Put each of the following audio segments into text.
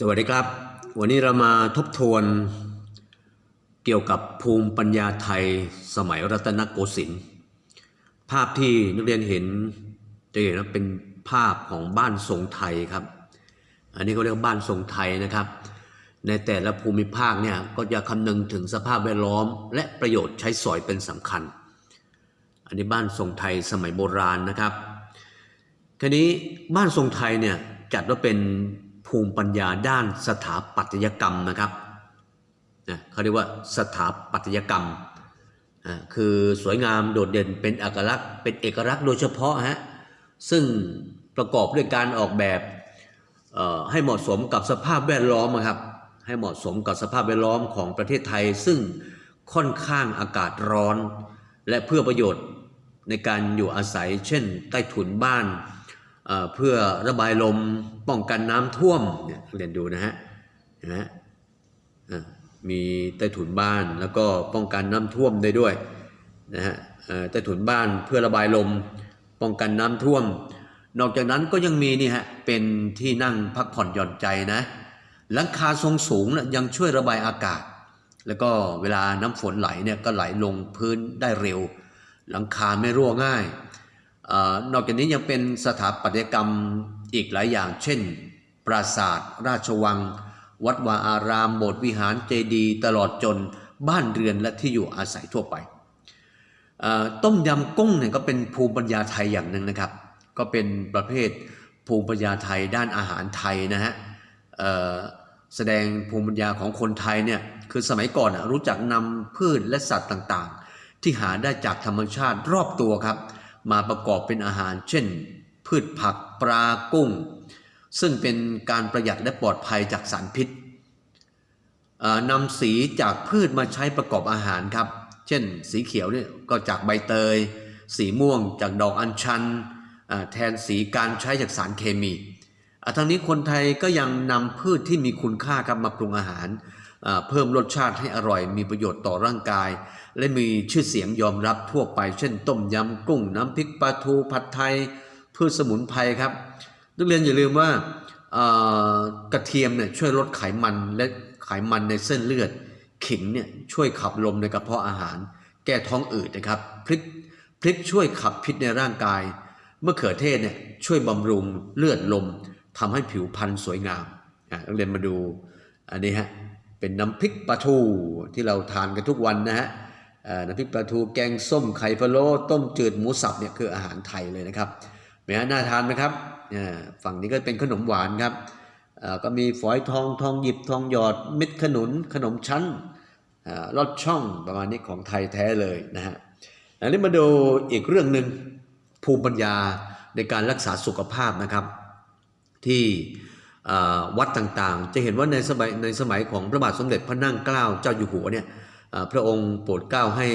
สวัสดีครับ วันนี้เรามาทบทวนเกี่ยวกับภูมิปัญญาไทยสมัยรัตนโกสินทร์ภาพที่นักเรียนเห็นจะเห็นว่าเป็นภาพของบ้านทรงไทยครับ อันนี้เขาเรียกบ้านทรงไทยนะครับ ในแต่ละภูมิภาคเนี่ยก็จะคำนึงถึงสภาพแวดล้อม และประโยชน์ใช้สอยเป็นสำคัญ อันนี้บ้านทรงไทยสมัยโบราณนะครับทีนี้บ้านทรงไทยเนี่ยจัดว่าเป็น ภูมิปัญญาด้านสถาปัตยกรรมนะครับนะเขาเรียกว่าสถาปัตยกรรมอ่าคือสวยงามโดดเด่นเป็นเอกลักษณ์เป็นเอกลักษณ์โดยเฉพาะฮะซึ่งประกอบด้วยการออกแบบให้เหมาะสมกับสภาพแวดล้อมอะครับให้เหมาะสมกับสภาพแวดล้อมของประเทศไทย ซึ่งค่อนข้างอากาศร้อน และเพื่อประโยชน์ในการอยู่อาศัย เช่น ใต้ถุนบ้าน เพื่อระบายลมป้องกันน้ำท่วมเนี่ยเรียนดูนะฮะนไหมอะมีใต้ถุนบ้านแล้วก็ป้องกันน้ำท่วมได้ด้วยนะฮะเอ่อใต้ถุนบ้านเพื่อระบายลมป้องกันน้ำท่วม นอกจากนั้นก็ยังมีนี่ฮะเป็นที่นั่งพักผ่อนหย่อนใจนะหลังคาทรงสูงนะยังช่วยระบายอากาศ แล้วก็เวลาน้ำฝนไหลเนี่ยก็ไหลลงพื้นได้เร็ว หลังคาไม่รั่วง่าย อนอกจากนี้ยังเป็นสถาปัตยกรรมอีกหลายอย่าง เช่น ปราสาท ราชวัง วัดวาอาราม โบสถ์วิหารเจดีย์ตลอดจนบ้านเรือนและที่อยู่อาศัยทั่วไป ต้มยำกุ้งเนี่ยก็เป็นภูมิปัญญาไทยอย่างหนึ่งนะครับ ก็เป็นประเภทภูมิปัญญาไทยด้านอาหารไทยนะฮะแสดงภูมิปัญญาของคนไทยเนี่ยคือสมัยก่อนรู้จักนำพืชและสัตว์ต่างๆ ที่หาได้จากธรรมชาติรอบตัวครับ มาประกอบเป็นอาหาร เช่น พืชผักปลากุ้ง ซึ่งเป็นการประหยัดและปลอดภัยจากสารพิษนำสีจากพืชมาใช้ประกอบอาหารครับ เช่น สีเขียวเนี่ยก็จากใบเตย สีม่วงจากดอกอัญชัน แทนสีการใช้จากสารเคมีอ่าทั้งนี้คนไทยก็ยังนำพืชที่มีคุณค่าครับมาปรุงอาหาร เพิ่มรสชาติให้อร่อย มีประโยชน์ต่อร่างกาย และมีชื่อเสียงยอมรับทั่วไป เช่น ต้มยำกุ้งน้ำพริกปลาทูผัดไทยพืชสมุนไพรครับ นักเรียนอย่าลืมว่ากระเทียมเนี่ยช่วยลดไขมันและไขมันในเส้นเลือด ขิงเนี่ยช่วยขับลมในกระเพาะอาหาร แก้ท้องอืดนะครับพริกพริกช่วยขับพิษในร่างกายเมื่อเขือเทศเนี่ยช่วยบำรุงเลือดลมทำให้ผิวพรรณสวยงามนักเรียนมาดูอันนี้ฮะ เป็นน้ำพริกปลาทูที่เราทานกันทุกวันนะฮะน้ำพริกปลาทูแกงส้มไข่พะโล้ต้มจืดหมูสับเนี่ยคืออาหารไทยเลยนะครับแหมน่าทานไหมครับฝั่งนี้ก็เป็นขนมหวานครับก็มีฝอยทองทองหยิบทองหยอดเม็ดขนุนขนมชั้นอ่ารอดช่องประมาณนี้ของไทยแท้เลยนะฮะอันนี้มาดูอีกเรื่องหนึ่งภูมิปัญญาในการรักษาสุขภาพนะครับ ที่ วัดต่างๆ จะเห็นว่าในสมัยในสมัยของพระบาทสมเด็จพระนั่งเกล้าเจ้าอยู่หัวเนี่ยพระองค์โปรดเกล้าให้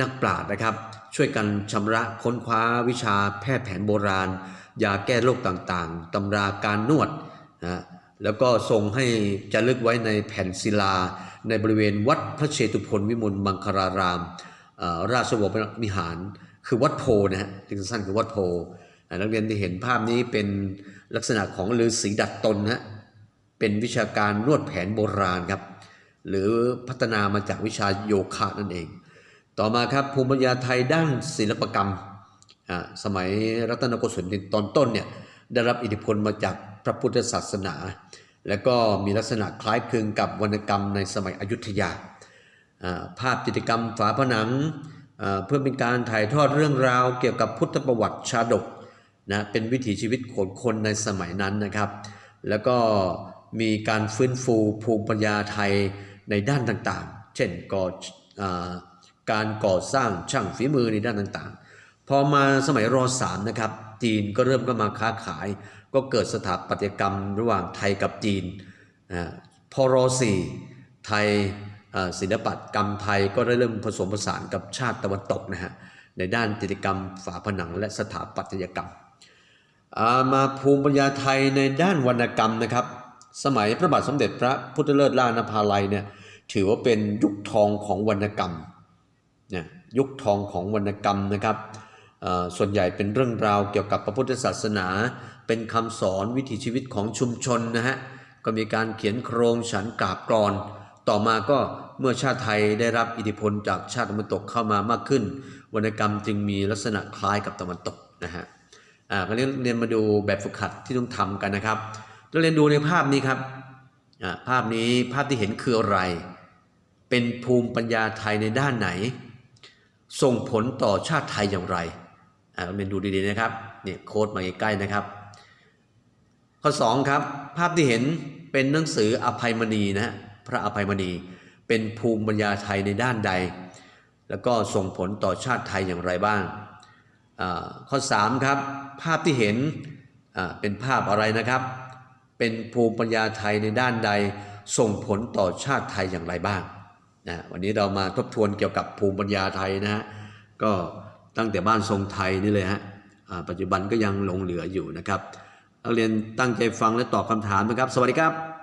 นักปราชญ์นะครับ ช่วยกันชำระค้นคว้าวิชาแพทย์แผนโบราณ ยาแก้โรคต่างๆตำราการนวดนะแล้วก็ทรงให้จะลึกไว้ในแผ่นศิลา ในบริเวณวัดพระเชตุพนวิมลมังคาราราม ราชวรวิหาร คือวัดโพนะฮะที่สั้นคือวัดโพนักเรียนที่เห็นภาพนี้เป็น ลักษณะของฤาษีดัดตนนะฮะเป็นวิชาการนวดแผนโบราณครับ หรือพัฒนามาจากวิชาโยคะนั่นเอง ต่อมาครับภูมิปัญญาไทยด้านศิลปกรรมอ่าสมัยรัตนโกสินทร์ตอนต้นเนี่ยได้รับอิทธิพลมาจากพระพุทธศาสนา และก็มีลักษณะคล้ายคลึงกับวรรณกรรมในสมัยอยุธยาอ่าภาพจิตรกรรมฝาผนังอ่าเพื่อเป็นการถ่ายทอดเรื่องราวเกี่ยวกับพุทธประวัติชาดก นะเป็นวิถีชีวิตของคนในสมัยนั้นนะครับ แล้วก็มีการฟื้นฟูภูมิปัญญาไทยในด้านต่างๆ เช่นก่อการก่อสร้างช่างฝีมือในด้านต่างๆ พอมาสมัยรอสามนะครับจีนก็เริ่มก็มาค้าขาย ก็เกิดสถาปัตยกรรมระหว่างไทยกับจีนอพอรอสี่ไทยศิลปกรรมไทยก็ได้เริ่มผสมผสานกับชาติตะวันตกนะฮะในด้านจิตรกรรมฝาผนังและสถาปัตยกรรม มาภูมิปัญญาไทยในด้านวรรณกรรมนะครับ สมัยพระบาทสมเด็จพระพุทธเลิศล่านภาลัยเนี่ยถือว่าเป็นยุคทองของวรรณกรรมนียุคทองของวรรณกรรมนะครับส่วนใหญ่เป็นเรื่องราวเกี่ยวกับพระพุทธศาสนา เป็นคำสอนวิถีชีวิตของชุมชนนะฮะก็มีการเขียนโครงฉันกาบกรอน ต่อมาก็เมื่อชาติไทยได้รับอิทธิพลจากชาติตะวันตกเข้ามามากขึ้น วรรณกรรมจึงมีลักษณะคล้ายกับตะวันตกนะฮะ อ่าก็เรียนเรียนมาดูแบบฝึกหัดที่ต้องทำกันนะครับเราเรียนดูในภาพนี้ครับอ่าภาพนี้ภาพที่เห็นคืออะไร เป็นภูมิปัญญาไทยในด้านไหน ส่งผลต่อชาติไทยอย่างไรอ่าเรียนดูดีๆนะครับเนี่ยโค้ดมาใกล้ๆนะครับ ข้อ2ครับภาพที่เห็นเป็นหนังสืออภัยมณีนะพระอภัยมณีเป็นภูมิปัญญาไทยในด้านใด แล้วก็ส่งผลต่อชาติไทยอย่างไรบ้างอ่าข้อ3ครับ ภาพที่เห็นเป็นภาพอะไรนะครับ เป็นภูมิปัญญาไทยในด้านใดส่งผลต่อชาติไทยอย่างไรบ้างนะวันนี้เรามาทบทวนเกี่ยวกับภูมิปัญญาไทยนะฮะก็ตั้งแต่บ้านทรงไทยนี่เลยฮะปัจจุบันก็ยังหลงเหลืออยู่นะครับนักเรียนตั้งใจฟังและตอบคำถามนะครับ สวัสดีครับ